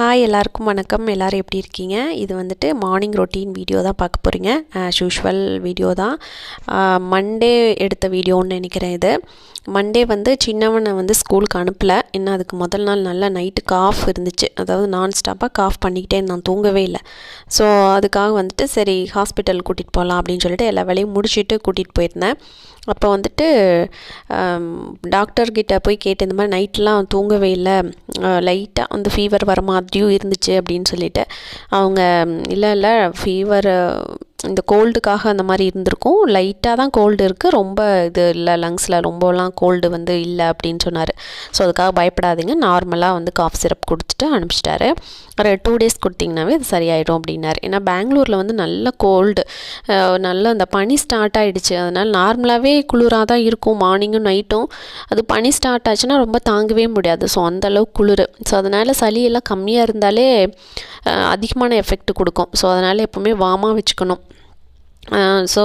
Hi எல்லாருக்கும் வணக்கம். எல்லோரும் எப்படி இருக்கீங்க? இது வந்துட்டு மார்னிங் ரொட்டீன் வீடியோ தான் பார்க்க போகிறீங்க ஆஸ் யூஷுவல் வீடியோ தான். மண்டே எடுத்த வீடியோன்னு நினைக்கிறேன் இது. மண்டே வந்து சின்னவனை வந்து ஸ்கூலுக்கு அனுப்பலை. என்ன அதுக்கு முதல் நாள் நல்லா நைட்டு காஃப் இருந்துச்சு. அதாவது நான் ஸ்டாப்பாக காஃப் பண்ணிக்கிட்டே நான் தூங்கவே இல்லை. ஸோ அதுக்காக வந்துட்டு சரி ஹாஸ்பிட்டல் கூட்டிகிட்டு போகலாம் அப்படின்னு சொல்லிட்டு எல்லா வேலையும் முடிச்சுட்டு கூட்டிகிட்டு போயிருந்தேன். அப்போ வந்துட்டு டாக்டர்கிட்ட போய் கேட்டு இந்த மாதிரி நைட்லாம் தூங்கவே இல்லை. லைட்டாக வந்து ஃபீவர் வர டியூ இருந்துச்சு அப்படின்னு சொல்லிட்டு அவங்க இல்லை இல்லை ஃபீவர் இந்த கோல்டுக்காக அந்த மாதிரி இருந்திருக்கும். லைட்டாக தான் கோல்டு இருக்குது ரொம்ப இது இல்லை லங்ஸில் ரொம்பலாம் கோல்டு வந்து இல்லை அப்படின்னு சொன்னார். ஸோ அதுக்காக பயப்படாதீங்க. நார்மலாக வந்து காஃப் சிரப் கொடுத்துட்டு அனுப்பிச்சிட்டாரு. ஒரு டூ டேஸ் கொடுத்தீங்கன்னாவே அது சரியாயிடும் அப்படின்னாரு. ஏன்னா பெங்களூரில் வந்து நல்ல கோல்டு. நல்ல அந்த பனி ஸ்டார்ட் ஆகிடுச்சு அதனால் நார்மலாகவே குளிராக தான் இருக்கும். மார்னிங்கும் நைட்டும் அது பனி ஸ்டார்ட் ஆச்சுன்னா ரொம்ப தாங்கவே முடியாது. ஸோ அந்தளவுக்கு குளிர். ஸோ அதனால் சளியெல்லாம் கம்மியாக இருந்தாலே அதிகமான எஃபெக்ட் கொடுக்கும். ஸோ அதனால் எப்போவுமே வாமாக வச்சுக்கணும். ஸோ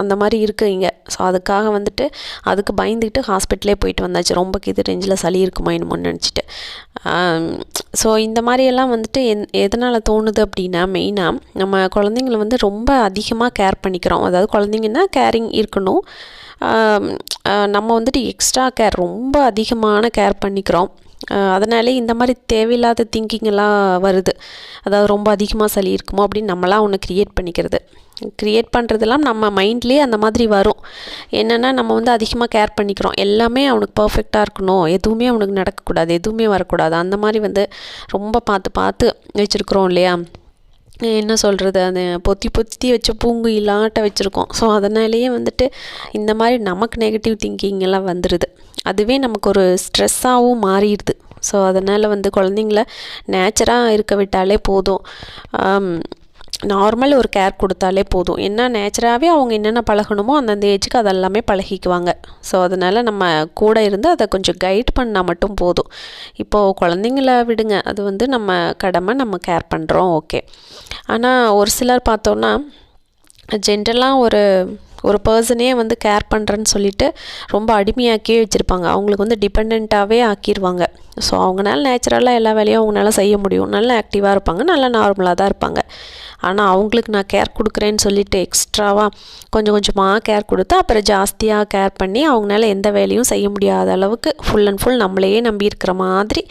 அந்த மாதிரி இருக்குது இங்கே. ஸோ அதுக்காக வந்துட்டு அதுக்கு பயந்துக்கிட்டு ஹாஸ்பிட்டலே போயிட்டு வந்தாச்சு. ரொம்ப கீது ரேஞ்சில் சளி இருக்குமா என்னமோன்னு நினச்சிட்டு. ஸோ இந்த மாதிரியெல்லாம் வந்துட்டு என் எதனால் தோணுது அப்படின்னா மெயினாக நம்ம குழந்தைங்கள வந்து ரொம்ப அதிகமாக கேர் பண்ணிக்கிறோம். அதாவது குழந்தைங்கன்னா கேரிங் இருக்கணும். நம்ம வந்துட்டு எக்ஸ்ட்ரா கேர் ரொம்ப அதிகமான கேர் பண்ணிக்கிறோம். அதனாலே இந்த மாதிரி தேவையில்லாத திங்கிங்கெல்லாம் வருது. அதாவது ரொம்ப அதிகமாக சளி இருக்குமோ அப்படின்னு நம்மளாம் ஒன்று க்ரியேட் பண்ணிக்கிறது. க்ரியேட் பண்ணுறதெல்லாம் நம்ம மைண்ட்லேயே அந்த மாதிரி வரும். என்னென்னா நம்ம வந்து அதிகமாக கேர் பண்ணிக்கிறோம். எல்லாமே அவனுக்கு பர்ஃபெக்டாக இருக்கணும். எதுவுமே அவனுக்கு நடக்கக்கூடாது. எதுவுமே வரக்கூடாது. அந்த மாதிரி வந்து ரொம்ப பார்த்து பார்த்து வச்சுருக்குறோம் இல்லையா? என்ன சொல்கிறது அந்த பொத்தி பொத்தி வச்ச பூங்கு இல்லாட்ட வச்சுருக்கோம். ஸோ அதனாலேயே வந்துட்டு இந்த மாதிரி நமக்கு நெகட்டிவ் திங்கிங் எல்லாம் வந்துடுது அதுவே நமக்கு ஒரு ஸ்ட்ரெஸ்ஸாகவும் மாறிடுது. ஸோ அதனால் வந்து குழந்தைங்கள நேச்சராக இருக்க விட்டாலே போதும். நார்மல் ஒரு கேர் கொடுத்தாலே போதும். என்ன நேச்சராகவே அவங்க என்னென்ன பழகணுமோ அந்தந்த ஏஜுக்கு அதெல்லாமே பழகிக்குவாங்க. ஸோ அதனால் நம்ம கூட இருந்து அதை கொஞ்சம் கைட் பண்ணால் மட்டும் போதும். இப்போது குழந்தைங்கள விடுங்க. அது வந்து நம்ம கடமை நம்ம கேர் பண்ணுறோம் ஓகே ஆனால் ஒரு சிலர் பார்த்தோன்னா ஜென்ரலாக ஒரு ஒரு பர்சனே வந்து கேர் பண்ணுறேன்னு சொல்லிட்டு ரொம்ப அடிமையாக்கியே வச்சுருப்பாங்க. அவங்களுக்கு வந்து டிபெண்ட்டாகவே ஆக்கிடுவாங்க ஸோ அவங்களால நேச்சுரலாக எல்லா வேலையும் அவங்களால செய்ய முடியும். நல்லா ஆக்டிவாக இருப்பாங்க. நல்லா நார்மலாக தான் இருப்பாங்க. ஆனால் அவங்களுக்கு நான் கேர் கொடுக்குறேன்னு சொல்லிட்டு எக்ஸ்ட்ராவாக கொஞ்சம் கொஞ்சமாக கேர் கொடுத்து அப்புறம் ஜாஸ்தியாக கேர் பண்ணி அவங்களால எந்த வேலையும் செய்ய முடியாத அளவுக்கு ஃபுல் அண்ட் ஃபுல் நம்மளையே நம்பி இருக்கிற மாதிரி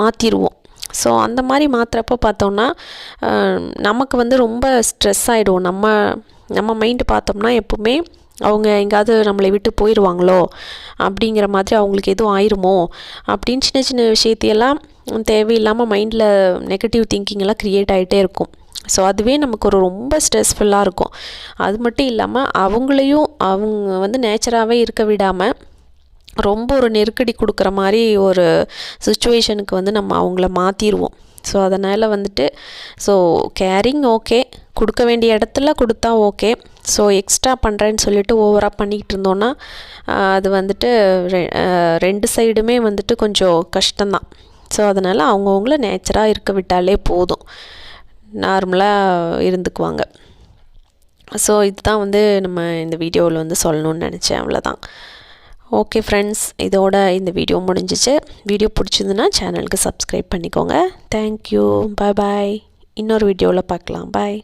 மாற்றிடுவோம் ஸோ அந்த மாதிரி மாற்றுறப்போ பார்த்தோன்னா நமக்கு வந்து ரொம்ப ஸ்ட்ரெஸ் ஆகிடும் நம்ம நம்ம மைண்டு பார்த்தோம்னா எப்போவுமே அவங்க எங்கேயாவது நம்மளை விட்டு போயிடுவாங்களோ அப்படிங்கிற மாதிரி அவங்களுக்கு எதுவும் ஆயிருமோ அப்படின்னு சின்ன சின்ன விஷயத்தையெல்லாம் தேவையில்லாமல் மைண்டில் நெகட்டிவ் திங்கிங்கெல்லாம் க்ரியேட் ஆகிட்டே இருக்கும். ஸோ அதுவே நமக்கு ஒரு ரொம்ப ஸ்ட்ரெஸ்ஃபுல்லாக இருக்கும். அது மட்டும் இல்லாமல் அவங்களையும் அவங்க வந்து நேச்சராகவே இருக்க விடாமல் ரொம்ப ஒரு நெருக்கடி கொடுக்குற மாதிரி ஒரு சுச்சுவேஷனுக்கு வந்து நம்ம அவங்கள மாற்றிடுவோம் ஸோ அதனால் வந்துட்டு ஸோ கேரிங் ஓகே கொடுக்க வேண்டிய இடத்துல கொடுத்தா ஓகே ஸோ எக்ஸ்ட்ரா பண்ணுறேன்னு சொல்லிட்டு ஓவராக பண்ணிக்கிட்டு இருந்தோன்னா அது வந்துட்டு ரெண்டு சைடுமே வந்துட்டு கொஞ்சம் கஷ்டம்தான். ஸோ அதனால் அவங்கவுங்கள நேச்சராக இருக்க விட்டாலே போதும். நார்மலாக இருந்துக்குவாங்க. ஸோ இதுதான் வந்து நம்ம இந்த வீடியோவில் வந்து சொல்லணும்னு நினச்சேன் அவ்வளோதான் ஓகே ஃப்ரெண்ட்ஸ் இதோட இந்த வீடியோ முடிஞ்சிச்சு. வீடியோ பிடிச்சிருந்துன்னா சேனலுக்கு சப்ஸ்கிரைப் பண்ணிக்கோங்க. தேங்க்யூ பாய் பாய் இன்னொரு வீடியோவில் பார்க்கலாம். பாய்